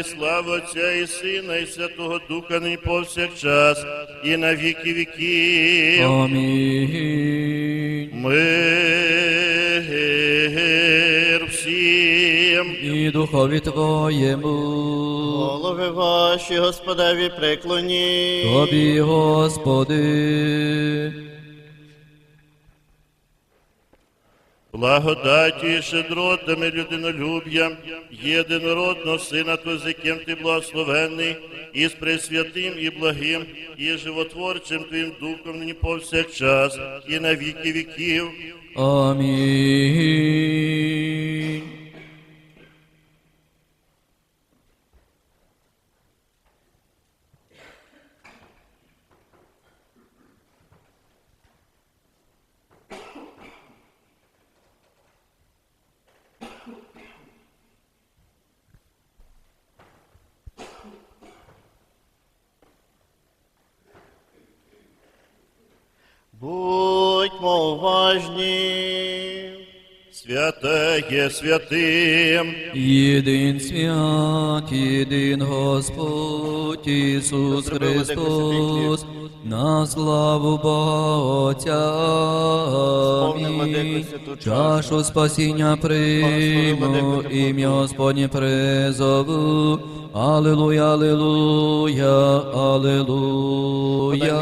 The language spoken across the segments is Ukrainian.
і слава Отця і Сина, і Святого Духа, нині повсякчас, і на віки віків. Амінь. Мир всім. І духові Твоєму. Голови ваші, Господеві, преклоні. Тобі, Господи. Благодаті щедротами людинолюб'ям, єдинородного Сина Твого, з яким ти благословенний, і з пресвятим і благим, і животворчим Твоїм Духом нині повсякчас, і на віки віків. Амінь. Уважні. Святе є святим. Єдин свят, єдин Господь Ісус Христос, на славу Бога Отця. Амінь. Чашу спасіння прийму, ім'я Господнє призову. Аллилуйя, аллилуйя, аллилуйя.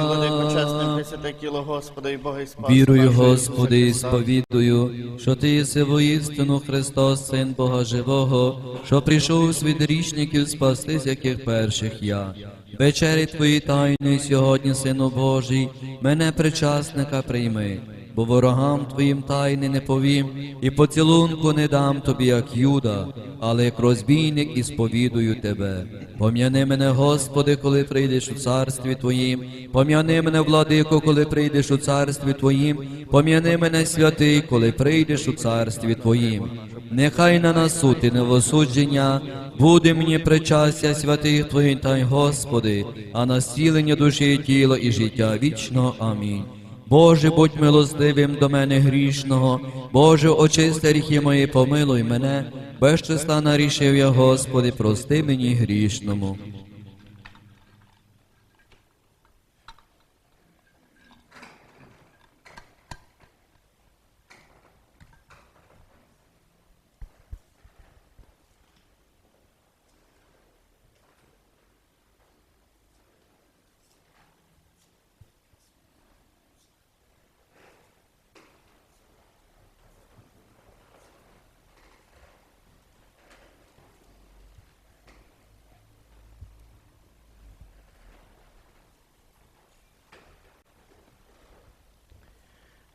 Вірую, Господи, і сповідую, що Ти єси воістину Христос, Син Бога Живого, що прийшов світ грішників спасти, з яких перших я. Вечері Твої тайни сьогодні, Сину Божий, мене причасника прийми, бо ворогам Твоїм тайни не повім, і поцілунку не дам Тобі, як Юда, але як розбійник і сповідую Тебе. Пом'яни мене, Господи, коли прийдеш у царстві Твоїм, пом'яни мене, владико, коли прийдеш у царстві Твоїм, пом'яни мене, святий, коли прийдеш у царстві Твоїм. Нехай на нас суд і невосудження, буде мені причастя святих Твоїх тай, Господи, а на зцілення душі і тіла і життя вічного. Амінь. Боже, будь милостивим до мене грішного, Боже, очисти гріхи мої, помилуй мене, без числа нарішив я, Господи, прости мені грішному.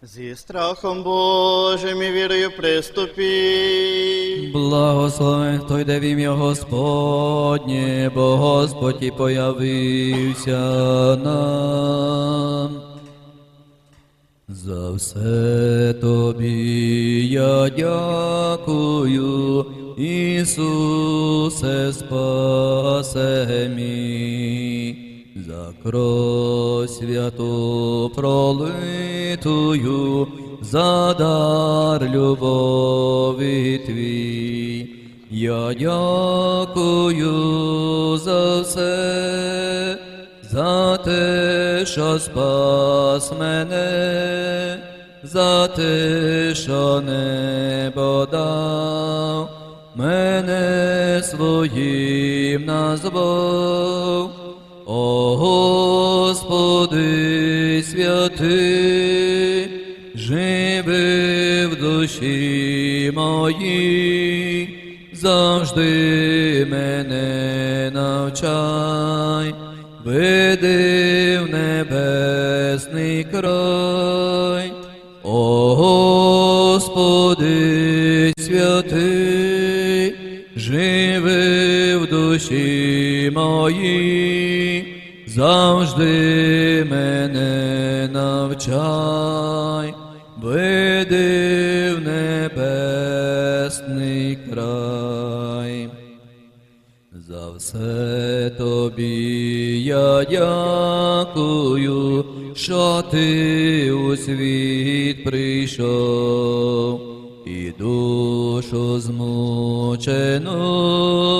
Зі страхом Божим і вірою приступі. Благословен, хто йде в ім'я Господнє, бо Господь і появився нам. За все тобі я дякую, Ісусе, спасе мій. За кров святу пролитую, за дар любові твій. Я дякую за все, за те, що спас мене, за те, що небо дав, мене своїм назвав. Господи святий, живи в душі моїй, завжди мене навчай, веди в небесний край. О Господи святий, живи в душі моїй, завжди мене навчай, веди в небесний край. За все тобі я дякую, що ти у світ прийшов, і душу змучену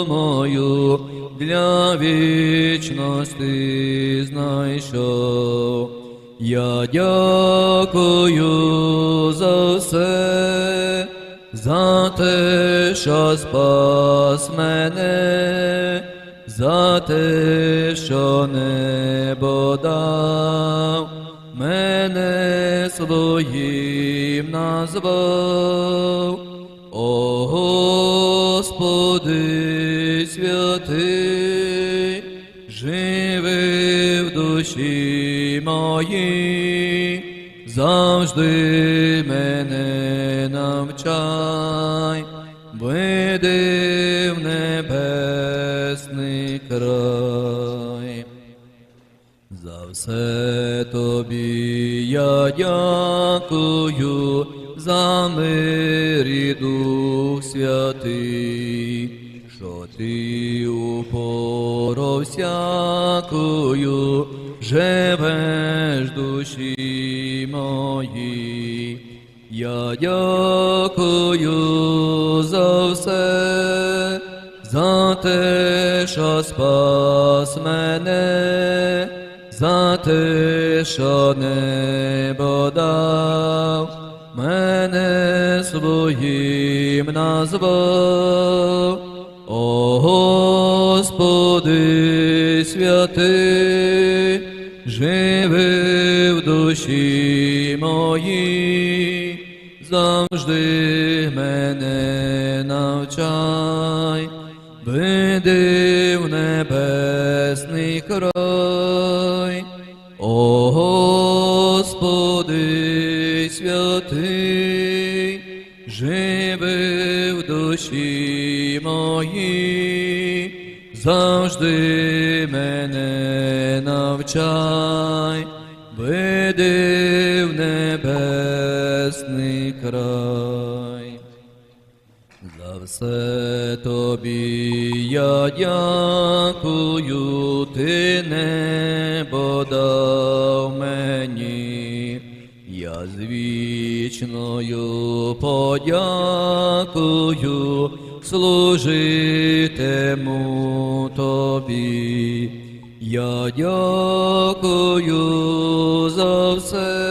мою для вічності знайшов. Я дякую за все, за те, що спас мене, за те, що небо дав, мене своїм назвав. Душі завжди мене навчай, веди в небесний край. За все тобі я дякую, за мир і Дух святий, що ти у пору всякою живеш душі мої. Я дякую за все, за те, що спас мене, за те, що небо дав, мене своїм назвав. О Господи святий, живи в душі моїй, завжди мене навчай, веди в небесний край. О Господи святий, живи в душі моїй, завжди мене навчай, веди небесний край. За все тобі я дякую, ти небо дав мені, я з вічною подякую, служитиму тобі. Я дякую за все,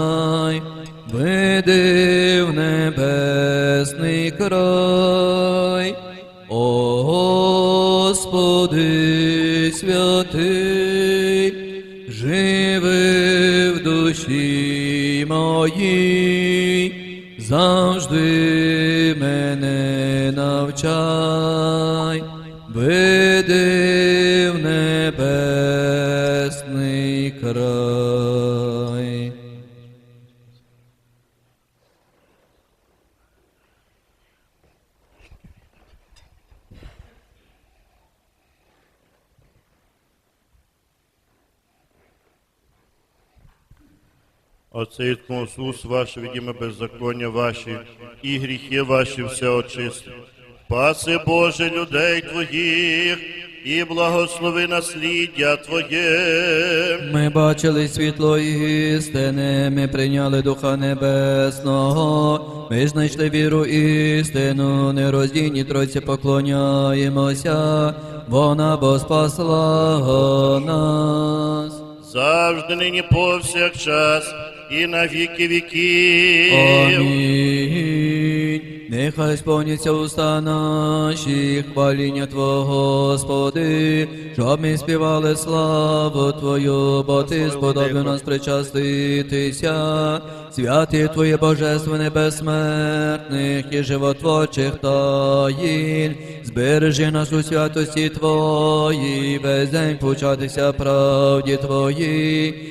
в небесний край. О Господи святий, живи в душі моїй, завжди мене навчай, веди в небесний край. Оце уст ваше, відіме беззаконня ваші, і гріхи ваші все очисти. Паси Боже людей Твоїх, і благослови насліддя Твоє. Ми бачили світло істини, ми прийняли Духа Небесного, ми знайшли віру істину, нероздільні Тройці поклоняємося, вона бо спасла нас. Завжди нині повсякчас і на віки віків. Амінь. Нехай сповняться уста наші, хваління Твого, Господи, щоб ми співали славу Твою, бо Ти сподобав нас причаститися. Святі Твоє Божественне безсмертних і животворчих таїн, збережи нас у святості Твоїй, весь день початися правді Твоїй.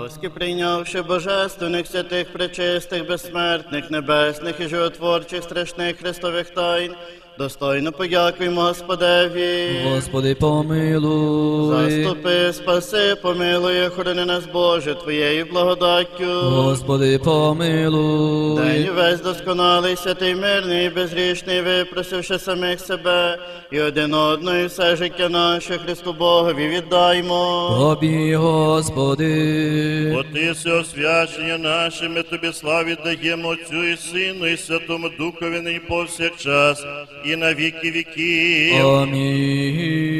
Воски прийнявши божественних святих, пречистих, безсмертних, небесних і животворчих страшних Христових тайн, достойно подякуємо Господеві. Господи, помилуй. Заступи, спаси, помилуй, охорони нас, Боже, Твоєю благодаттю. Господи, помилуй. День весь досконалий, святий, мирний, і безгрішний, випросивши самих себе і один одного, і все життя наше Христу Богові віддаймо. Тобі, Господи. Отиси освячення наше, ми тобі славі даємо Отцю і Сину, і Святому Духові і повсякчас, і на віки віків. Амінь.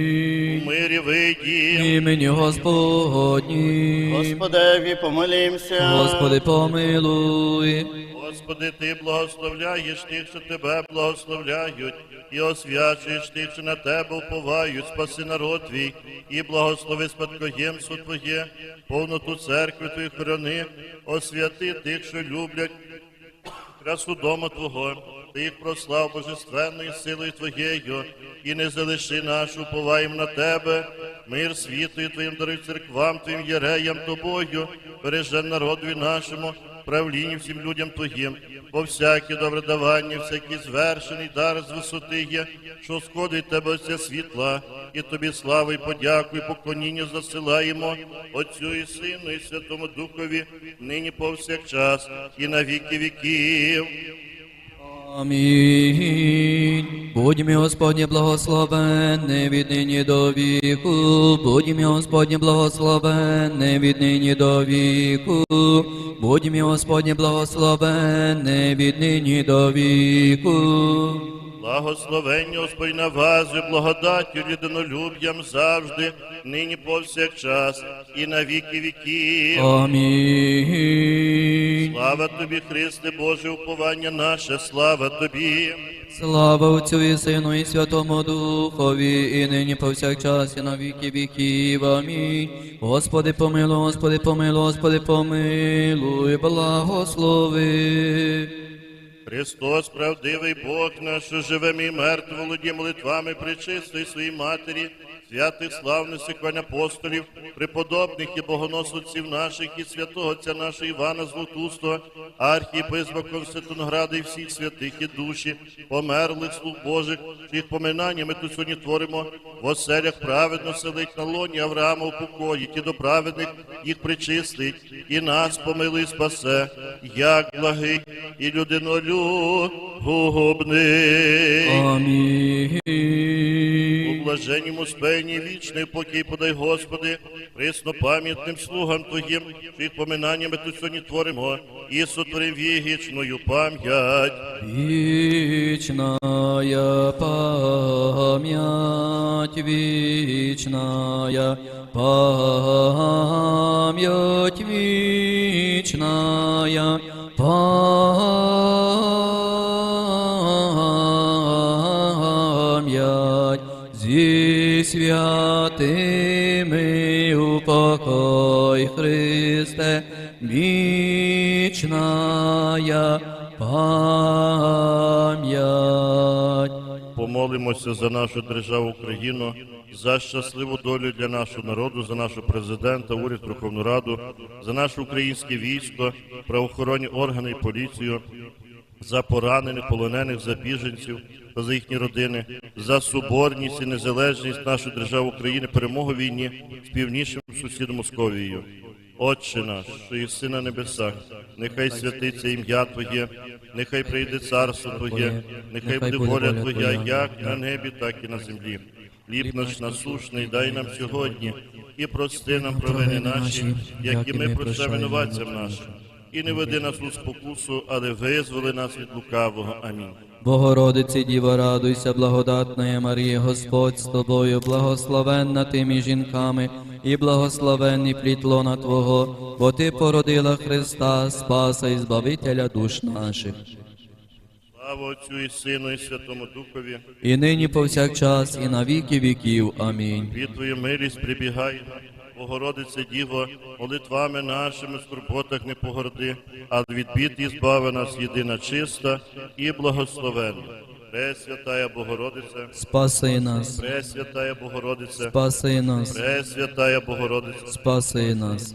Мирі вийді. Імені Господні. Господеві, помолімся. Господи, помилуй. Господи, Ти благословляєш тих, що Тебе благословляють, і освячуєш тих, що на Тебе уповають, спаси народ Твій, і благослови спадкоємство Твоє, повноту церкви Твої хорони, освяти тих, що люблять красу дома Твого, Ти їх прослав божественною силою Твоєю, і не залиши нашу, уповаєм на Тебе, мир світу і Твоїм даруй церквам, Твоїм єреям Тобою, береже народові нашому, правлінні всім людям Твоїм, бо всяке добре давання, всякий звершений дар з висоти є, що сходить Тебе оця світла, і Тобі славу і подяку, і поклоніння засилаємо Отцю і Сину, і Святому Духові, нині повсякчас, і на віки віків. Амінь. Будьмо, Господнє, благословенне від нині до віку. Будьмо, Господнє, благословенне від нині до віку. Будьмо, Господнє, благословенне від нині до віку. Благословення Господь на вас і благодаттю людинолюб'ям завжди, нині повсякчас, і на віки віків. Амінь. Слава тобі, Христе, Боже, уповання наше, слава тобі. Слава Отцю і Сину і Святому Духові, і нині повсякчас, і на віки віків. Амінь. Господи, помилуй, Господи, помилуй, Господи, помилуй, благослови. Христос, правдивий Бог наш, що живем і мертв, володіє молитвами причистої своїй матері, святих славних сихвань апостолів, преподобних і богоносців наших і святого Отця нашого Івана Златустого, архієпископа Константинограда і всіх святих і душі, померлих слуг Божих, чиїх поминання ми тут сьогодні творимо в оселях праведно селить на лоні Авраама у покої, ті до праведних їх причистить, і нас помилуй спасе, як благий і людинолюбний. Амінь. У блаженнім успенні вічний покій подай, Господи, приснопам'ятним слугам Твоїм, що їх поминаннями тут сьогодні творимо, і сотворим вічною пам'ять. Вечная память, вечная память, вечная упокой, Христе, вечная пам'ять. Помолимося за нашу державу Україну, за щасливу долю для нашого народу, за нашого президента, уряд, Верховну Раду, за наше українське військо, правоохоронні органи і поліцію, за поранених, полонених, за біженців та за їхні родини, за соборність і незалежність нашої держави України, перемогу війні з північним сусідом Московією. Отче наш, що єси на небесах, нехай святиться ім'я Твоє, нехай прийде царство Твоє, нехай буде воля Твоя, як на небі, так і на землі. Хліб наш насушний, дай нам сьогодні, і прости нам провини наші, як і ми прощаємо винуватцям нашим. І не веди нас у спокусу, але визволи нас від лукавого. Амінь. Богородиці Діва, радуйся, благодатна Марія, Господь з тобою, благословенна ти між жінками, і благословенний плід лона Твого, бо Ти породила Христа, Спаса і Збавителя душ наших. Слава Отцю і Сину, і Святому Духові. І нині повсякчас, і на віки віків. Амінь. Від Твою милість прибігай, Богородице Діво, молитвами нашими в скорботах не погорди, а від бід і збави нас єдина чиста і благословенна. Пресвятая Богородице, Спаси нас, Пресвятая Богородице, спаси нас, Пресвятая Богородице, спаси нас.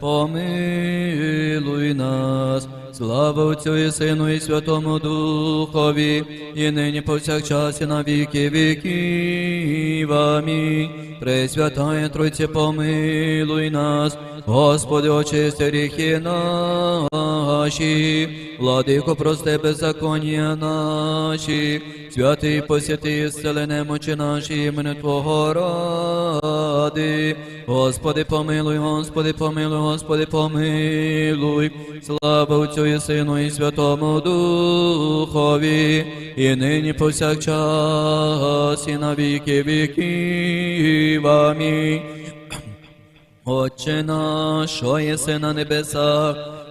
помилуй нас. Слава Отцю і Сину і Святому Духові, і нині повсякчас і на віки віків. Амінь. Пресвятає Тройці, помилуй нас, Господи, очисти гріхи наші, владико, прости беззаконня наші, святий посвяти, зцели немочі наші, імени Твого ради. Господи, помилуй, Господи, помилуй, Господи, помилуй. Слава Отцю і Сину і Святому Духові, і нині повсякчас, і на віки віків. Амінь. Отче наш, що єси на небесах,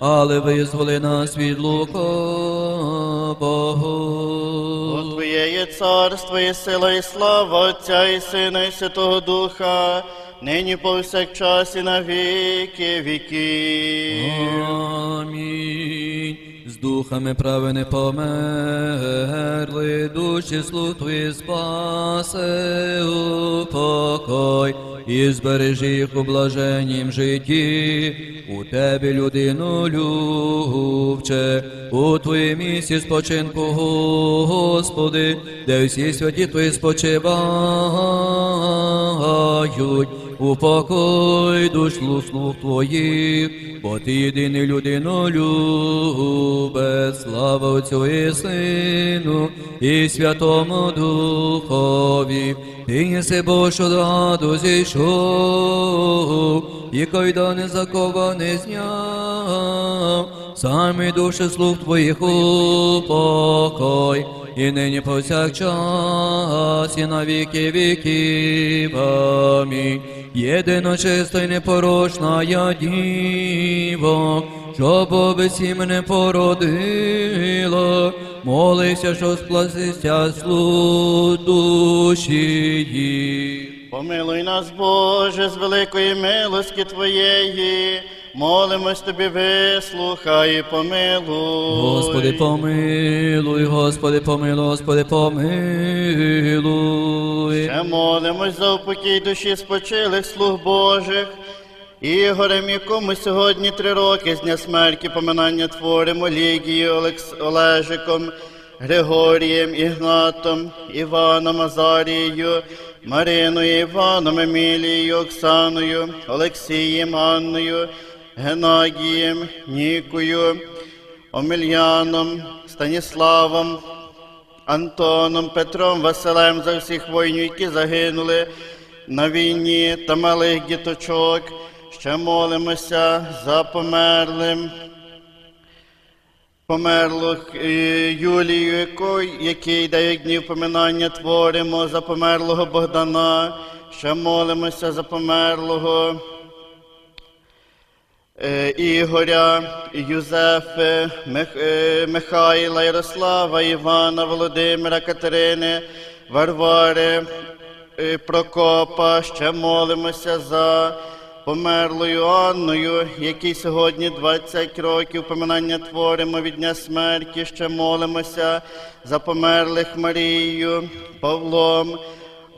але визволи нас від лукавого. Бо Твоє є царство, і сила, і слава Отця, і Сина, і Святого Духа, нині повсякчас і на віки віків. Амінь. Духами правини померли, душі слуг твої спаси у покой, і збережи їх у блаженнім житті, у тебе людину любче, у твоїм місці спочинку, Господи, де всі святі твої спочивають. Упокой душ слуг твоїх, бо ти єдиний людину любе, слава Отцю і Сину, і Святому Духові, ти єси Божу раду зійшов, і кайдани закований зняв, самі душі слуг твоїх упокой, і нині повсякчас, і на віки віків. Єдино чиста й непорочна я діво, щоб обесі мене породила, молися, що спласися душі. Помилуй нас, Боже, з великої милості Твоєї, молимось Тобі, вислухай і помилуй. Господи, помилуй, Господи, помилуй, Господи, помилуй. Ще молимось за упокій душі спочилих слуг Божих. Ігорем, якому сьогодні три роки з дня смерті поминання творимо Лігією Олекс... Олежиком, Григорієм, Ігнатом, Іваном Азарією, Мариною, Іваном, Емілією, Оксаною, Олексієм, Анною, Геннадієм, Нікою, Омельяном, Станіславом, Антоном, Петром, Василем за всіх воїнів, які загинули на війні та малих діточок. Ще молимося за померлим. Померлих е, Юлію, якої- який дев'ять днів поминання творимо, за померлого Богдана, ще молимося за померлого Ігоря, Юзефи, е, Михайла, Ярослава, Івана, Володимира, Катерини, Варвари, е, Прокопа, ще молимося за померлою Анною, якій сьогодні 20 років. Поминання творимо від дня смерті, ще молимося за померлих Марією, Павлом,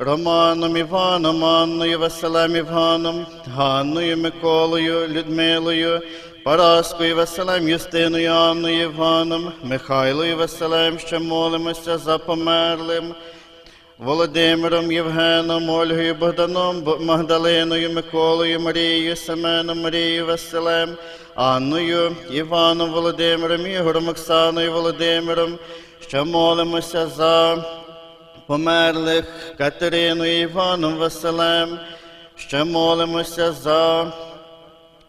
Романом Іваном, Анною, Василем Іваном, Ганною, Миколою, Людмилою, Параскою, Василем, Юстиною, Анною, Іваном, Михайлою, Василем, ще молимося за померлим. Володимиром, Євгеном, Ольгою, Богданом, Магдалиною, Миколою, Марією, Семеном, Марією, Василем, Анною, Іваном, Володимиром, Ігорем, Оксаною, Володимиром, Ще молимося за померлих Катерину і Іваном Василем. Ще молимося за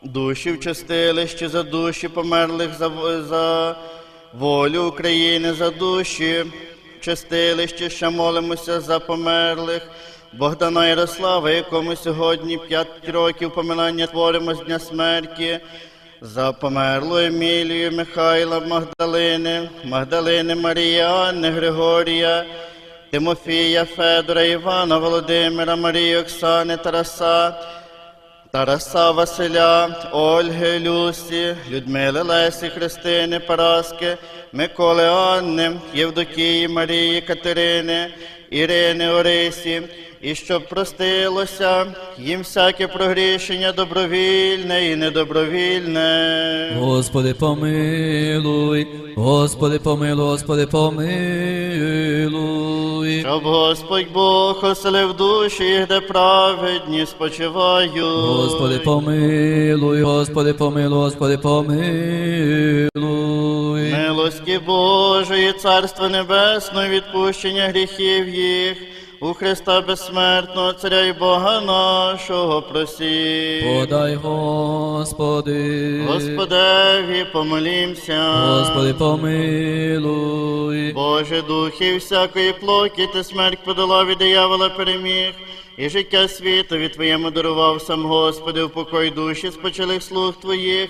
душі в чистилищі, за душі померлих, за, за волю України, за душі в чистилищі, ще молимося за померлих. Богдана Ярослава, якому сьогодні 5 років поминання творимо з дня смерті, за померлу Емілію Михайла Магдалини, Магдалини Марії Анни Григорія, Тимофія, Федора, Івана, Володимира, Марії Оксани, Тараса, Тараса Василя, Ольги, Люсі, Людмили Лесі, Христини, Параски, Миколи Анни, Євдокії, Марії, Катерини, Ірини, Орисі, і щоб простилося їм всяке прогрішення добровільне і недобровільне. Господи, помилуй, Господи, помилуй, Господи, помилуй. Щоб Господь Бог оселив душі, їх, де праведні спочивають. Господи, помилуй, Господи, помилуй, Господи, помилуй. Милості Божої, Царство Небесне, відпущення гріхів їх, у Христа безсмертного, Царя і Бога нашого просі. Подай, Господи, Господеві, помолімся. Господи, помилуй. Боже, духи всякої плоті, ти смерть подолав і диявола переміг, і життя світові Твоєму дарував сам Господи, упокой душі спочилих слуг Твоїх,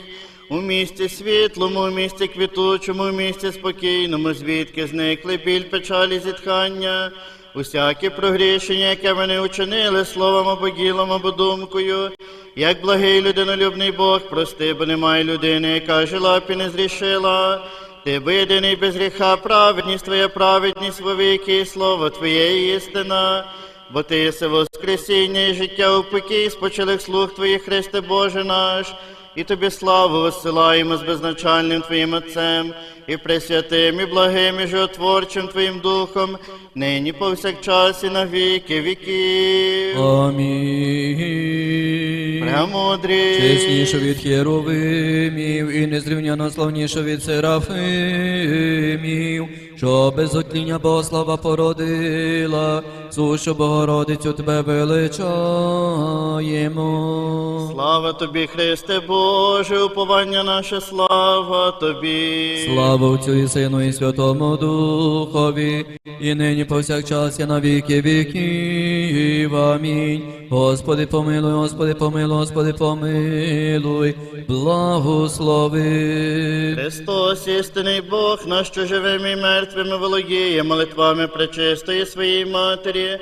у місті світлому, у місті квітучому, у місті спокійному, звідки зникли біль, печалі, зітхання, усяке прогрішення, яке вони учинили словом або ділом, або думкою, як благий людинолюбний Бог, прости, бо немає людини, яка жила б і не зрішила. Ти бо єдиний без гріха, праведність Твоя праведність вовіки, і слово Твоє істина. Бо ти єси воскресіння і життя у покій спочилих слуг Твоїх, Христе Боже наш, і Тобі славу висилаємо з безначальним Твоїм Отцем, і пресвятим, і благим, і животворчим Твоїм Духом, нині повсякчас і на віки віків. Амінь. Премудрий. Чесніше від хєровимів і незрівняно славніше від серафимів, що без отління Богослава породила, сущу Богородицю тебе величаємо. Слава тобі, Христе Боже, уповання наше, слава тобі. Слава Отцю і Сину і Святому Духові, і нині повсякчас і на віки віків. Амінь. Господи, помилуй, Господи, помилуй, Господи, помилуй, благослови. Христос, істинний Бог, наш що живим і мертвими володіє молитвами пречистої своїй матері,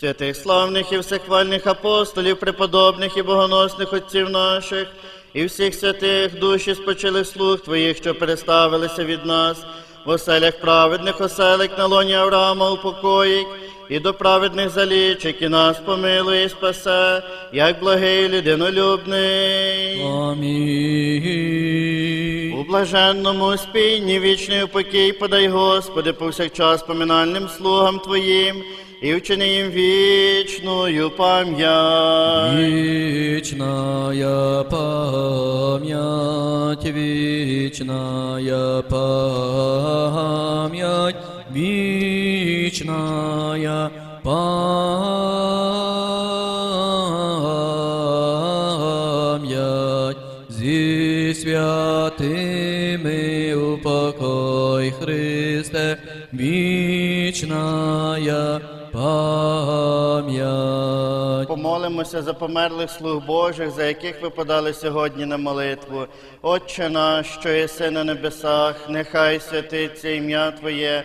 святих славних і всехвальних апостолів, преподобних і богоносних отців наших, і всіх святих душі спочилих слуг Твоїх, що переставилися від нас, в оселях праведних оселик на лоні Авраама упокоїть, і до праведних залічик, і нас помилує і спасе, як благий людинолюбний. Амінь. У блаженному спінні вічний упокій подай, Господи, повсякчас поминальним слугам Твоїм, і вчини їм вічною пам'ять. Вечная память, вечная память, вечная память, зі святими упокой Христе, вечная память. Помолимося за померлих слуг Божих, за яких ви подали сьогодні на молитву. Отче наш, що єси на небесах, нехай святиться ім'я Твоє,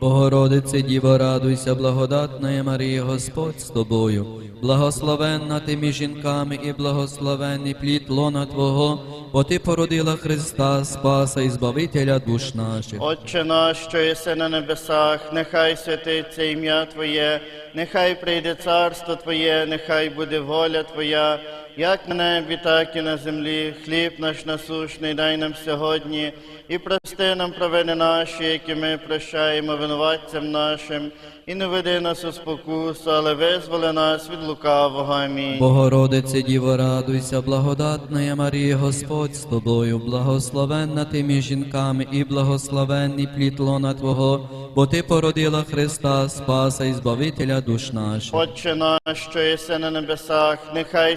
Богородице Діво, радуйся, благодатна Марія, Господь з тобою, благословенна ти між жінками і благословенний плід лона Твого, бо ти породила Христа, Спаса і Збавителя душ наших. Отче наш, що єси на небесах, нехай святиться ім'я Твоє, нехай прийде царство Твоє, нехай буде воля Твоя, як на небі, так і на землі. Хліб наш насущний дай нам сьогодні, і прости нам провини наші, які ми прощаємо винуватцям нашим, і не веди нас у спокусу, але визволи нас від лукавого. Амінь. Богородице Діво, радуйся, благодатна Марія, Господь з тобою, благословенна ти між жінками і благословенний плід лона Твого, бо Ти породила Христа, Спаса і Збавителя душ наших. Отче наш, що єси на небесах, нехай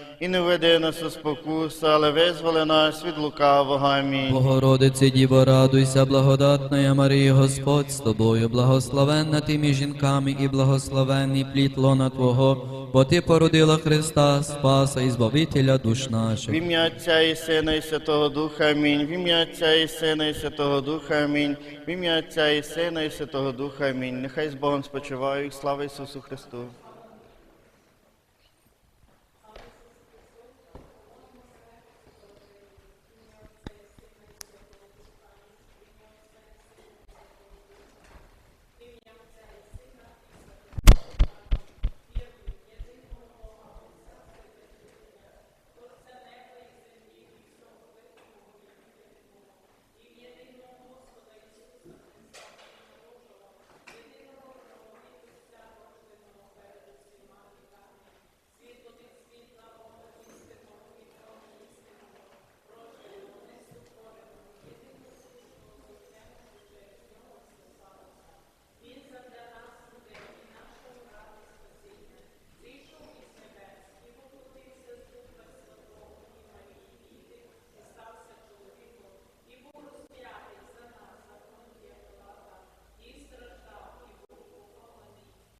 і не веди нас у спокусу, але визволи нас від лукавого. Амінь. Богородице Діво, радуйся, благодатна Марія, Господь з тобою, благословенна ти між жінками і благословенний плід лона Твого, бо Ти породила Христа, Спаса і Збавителя душ В наших. ім'я Отця і Сина і Святого Духа Амінь. В ім'я Отця і Сина і Святого Духа Амінь. В ім'я Отця і Сина і Святого Духа Амінь. Нехай з Богом спочивають. Слава Ісусу Христу.